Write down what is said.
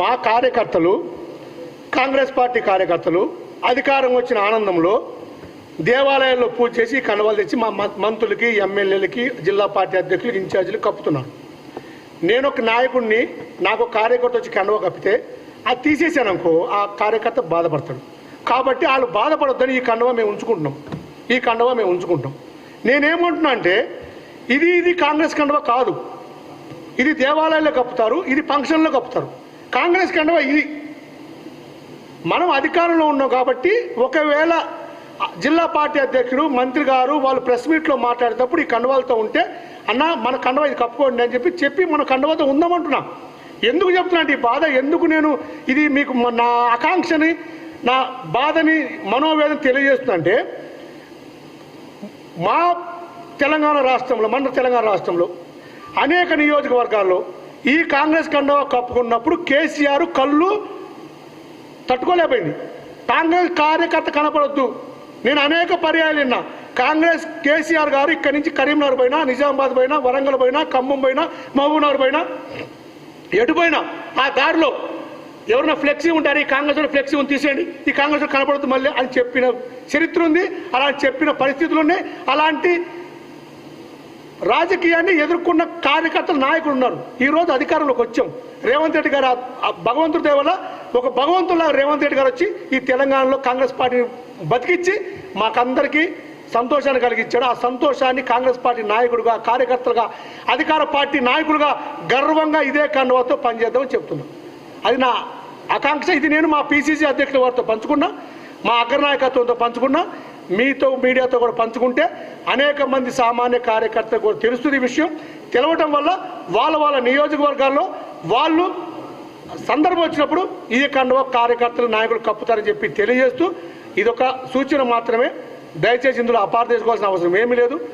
మా కార్యకర్తలు కాంగ్రెస్ పార్టీ కార్యకర్తలు అధికారం వచ్చిన ఆనందంలో దేవాలయాల్లో పూజ చేసి కండవాలు తెచ్చి మా మంత్రులకి ఎమ్మెల్యేలకి జిల్లా పార్టీ అధ్యక్షులకి ఇన్ఛార్జీలు కప్పుతున్నారు. నేను ఒక నాయకుడిని నాకు కార్యకర్త వచ్చి కండవ కప్పితే అది తీసేసాను అనుకో ఆ కార్యకర్త బాధపడతాడు. కాబట్టి వాళ్ళు బాధపడొద్దని ఈ కండవ మేము ఉంచుకుంటున్నాం. ఈ కండవ మేము ఉంచుకుంటాం నేనేమంటున్నా అంటే ఇది ఇది కాంగ్రెస్ కండవ కాదు. ఇది దేవాలయాల్లో కప్పుతారు ఇది ఫంక్షన్లో కప్పుతారు. కాంగ్రెస్ కండవ ఇది. మనం అధికారంలో ఉన్నాం కాబట్టి ఒకవేళ జిల్లా పార్టీ అధ్యక్షుడు మంత్రి గారు వాళ్ళు ప్రెస్ మీట్లో మాట్లాడేటప్పుడు ఈ కండవాలతో ఉంటే అన్న మన కండవ ఇది కప్పుకోండి అని చెప్పి చెప్పి మన కండవతో ఉందామంటున్నాం. ఎందుకు చెప్తున్నా అంటే ఈ బాధ ఎందుకు నేను ఇది మీకు నా ఆకాంక్షని నా బాధని మనోవేదన తెలియజేస్తుందంటే అంటే మా తెలంగాణ రాష్ట్రంలో మన తెలంగాణ రాష్ట్రంలో అనేక నియోజకవర్గాల్లో ఈ కాంగ్రెస్ కండవ కప్పుకున్నప్పుడు కేసీఆర్ కళ్ళు తట్టుకోలేకపోయింది. కాంగ్రెస్ కార్యకర్త కనపడొద్దు. నేను అనేక పర్యాయాలు విన్నా. కాంగ్రెస్ కేసీఆర్ గారు ఇక్కడి నుంచి కరీంనగర్ పోయినా నిజామాబాద్ పోయినా వరంగల్ పోయినా ఖమ్మం పోయినా మహబూబ్నగర్ పోయినా ఎటు పోయినా ఆ దారిలో ఎవరైనా ఫ్లెక్సీ ఉంటారు? ఈ కాంగ్రెస్ ఫ్లెక్సీ ఉంది తీసేయండి. ఈ కాంగ్రెస్ కనపడద్దు మళ్ళీ అని చెప్పిన చరిత్ర ఉంది. అలా చెప్పిన పరిస్థితులు ఉన్నాయి. అలాంటి రాజకీయాన్ని ఎదుర్కొన్న కార్యకర్తలు నాయకులు ఉన్నారు. ఈ రోజు అధికారంలోకి వచ్చాం. రేవంత్ రెడ్డి గారు భగవంతుడి దేవల ఒక భగవంతులా రేవంత్ రెడ్డి గారు వచ్చి ఈ తెలంగాణలో కాంగ్రెస్ పార్టీని బతికిచ్చి మాకందరికీ సంతోషాన్ని కలిగించాడు. ఆ సంతోషాన్ని కాంగ్రెస్ పార్టీ నాయకుడుగా కార్యకర్తలుగా అధికార పార్టీ నాయకులుగా గర్వంగా ఇదే కండువాతో పనిచేద్దామని చెప్తున్నాను అది నా ఆకాంక్ష. ఇది నేను మా పిసిసి అధ్యక్షుల వారితో పంచుకున్నా మా అగ్రనాయకత్వంతో పంచుకున్నా. మీతో మీడియాతో కూడా పంచుకుంటే అనేక మంది సామాన్య కార్యకర్తలు కూడా తెలుస్తుంది ఈ విషయం. తెలవటం వల్ల వాళ్ళ వాళ్ళ నియోజకవర్గాల్లో వాళ్ళు సందర్భం వచ్చినప్పుడు ఈ కండవ కార్యకర్తలు నాయకులు కప్పుతారని చెప్పి తెలియజేస్తూ ఇదొక సూచన మాత్రమే. దయచేసి ఇందులో అపార్థ చేసుకోవాల్సిన అవసరం ఏమీ లేదు.